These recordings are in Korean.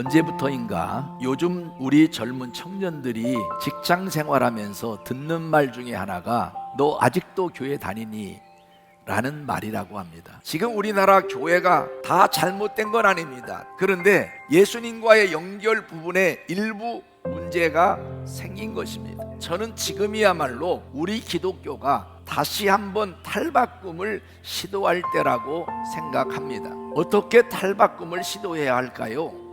언제부터인가 요즘 우리 젊은 청년들이 직장 생활하면서 듣는 말 중에 하나가 너 아직도 교회 다니니? 라는 말이라고 합니다. 지금 우리나라 교회가 다 잘못된 건 아닙니다. 그런데 예수님과의 연결 부분에 일부 문제가 생긴 것입니다. 저는 지금이야말로 우리 기독교가 다시 한번 탈바꿈을 시도할 때라고 생각합니다. 어떻게 탈바꿈을 시도해야 할까요?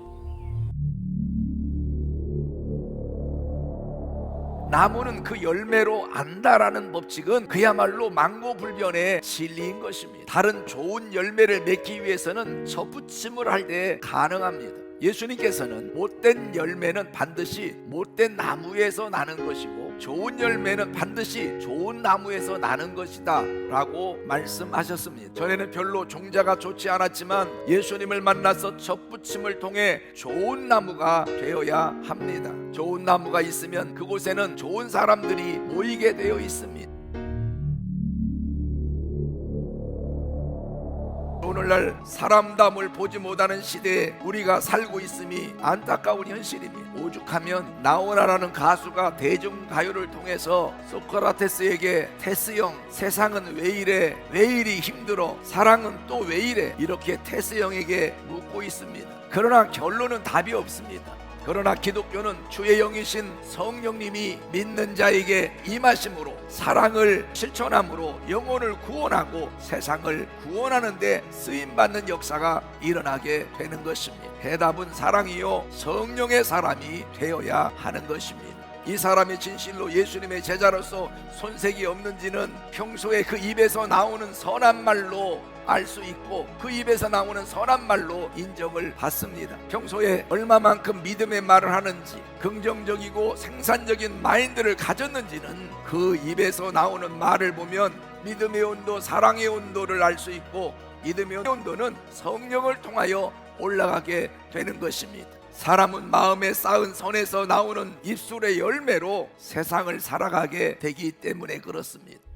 나무는 그 열매로 안다라는 법칙은 그야말로 망고불변의 진리인 것입니다. 다른 좋은 열매를 맺기 위해서는 접붙임을 할 때 가능합니다. 예수님께서는 못된 열매는 반드시 못된 나무에서 나는 것이고 좋은 열매는 반드시 좋은 나무에서 나는 것이다 라고 말씀하셨습니다. 전에는 별로 종자가 좋지 않았지만 예수님을 만나서 접붙임을 통해 좋은 나무가 되어야 합니다. 좋은 나무가 있으면 그곳에는 좋은 사람들이 모이게 되어 있습니다. 오늘날 사람담을 보지 못하는 시대에 우리가 살고 있음이 안타까운 현실입니다. 오죽하면 나오나라는 가수가 대중가요를 통해서 소크라테스에게 테스 형 세상은 왜 이래 왜 이리 힘들어 사랑은 또 왜 이래 이렇게 테스 형에게 묻고 있습니다. 그러나 결론은 답이 없습니다. 그러나 기독교는 주의 영이신 성령님이 믿는 자에게 임하심으로 사랑을 실천함으로 영혼을 구원하고 세상을 구원하는 데 쓰임 받는 역사가 일어나게 되는 것입니다. 해답은 사랑이요 성령의 사람이 되어야 하는 것입니다. 이 사람이 진실로 예수님의 제자로서 손색이 없는지는 평소에 그 입에서 나오는 선한 말로 알 수 있고 그 입에서 나오는 선한 말로 인정을 받습니다. 평소에 얼마만큼 믿음의 말을 하는지 긍정적이고 생산적인 마인드를 가졌는지는 그 입에서 나오는 말을 보면 믿음의 온도, 사랑의 온도를 알 수 있고 믿음의 온도는 성령을 통하여 올라가게 되는 것입니다. 사람은 마음에 쌓은 선에서 나오는 입술의 열매로 세상을 살아가게 되기 때문에 그렇습니다.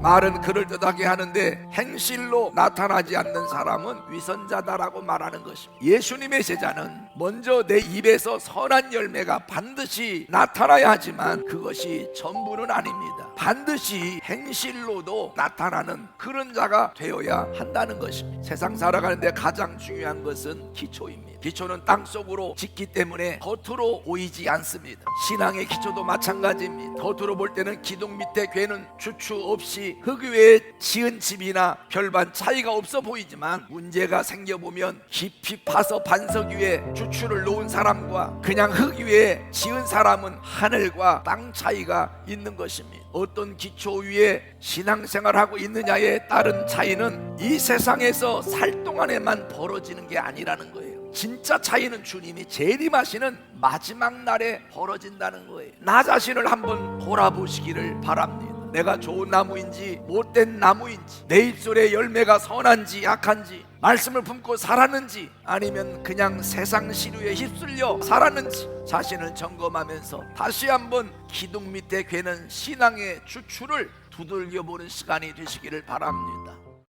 말은 그럴듯하게 하는데 행실로 나타나지 않는 사람은 위선자다라고 말하는 것입니다. 예수님의 제자는 먼저 내 입에서 선한 열매가 반드시 나타나야 하지만 그것이 전부는 아닙니다. 반드시 행실로도 나타나는 그런 자가 되어야 한다는 것입니다. 세상 살아가는데 가장 중요한 것은 기초입니다. 기초는 땅 속으로 짓기 때문에 겉으로 보이지 않습니다. 신앙의 기초도 마찬가지입니다. 겉으로 볼 때는 기둥 밑에 괴는 주추 없이 흙 위에 지은 집이나 별반 차이가 없어 보이지만 문제가 생겨보면 깊이 파서 반석 위에 주추를 놓은 사람과 그냥 흙 위에 지은 사람은 하늘과 땅 차이가 있는 것입니다. 어떤 기초 위에 신앙생활하고 있느냐에 따른 차이는 이 세상에서 살 동안에만 벌어지는 게 아니라는 거예요. 진짜 차이는 주님이 재림하시는 마지막 날에 벌어진다는 거예요. 나 자신을 한번 돌아보시기를 바랍니다. 내가 좋은 나무인지 못된 나무인지 내 입술의 열매가 선한지 약한지 말씀을 품고 살았는지 아니면 그냥 세상 시류에 휩쓸려 살았는지 자신을 점검하면서 다시 한번 기둥 밑에 괴는 신앙의 주추를 두들겨 보는 시간이 되시기를 바랍니다.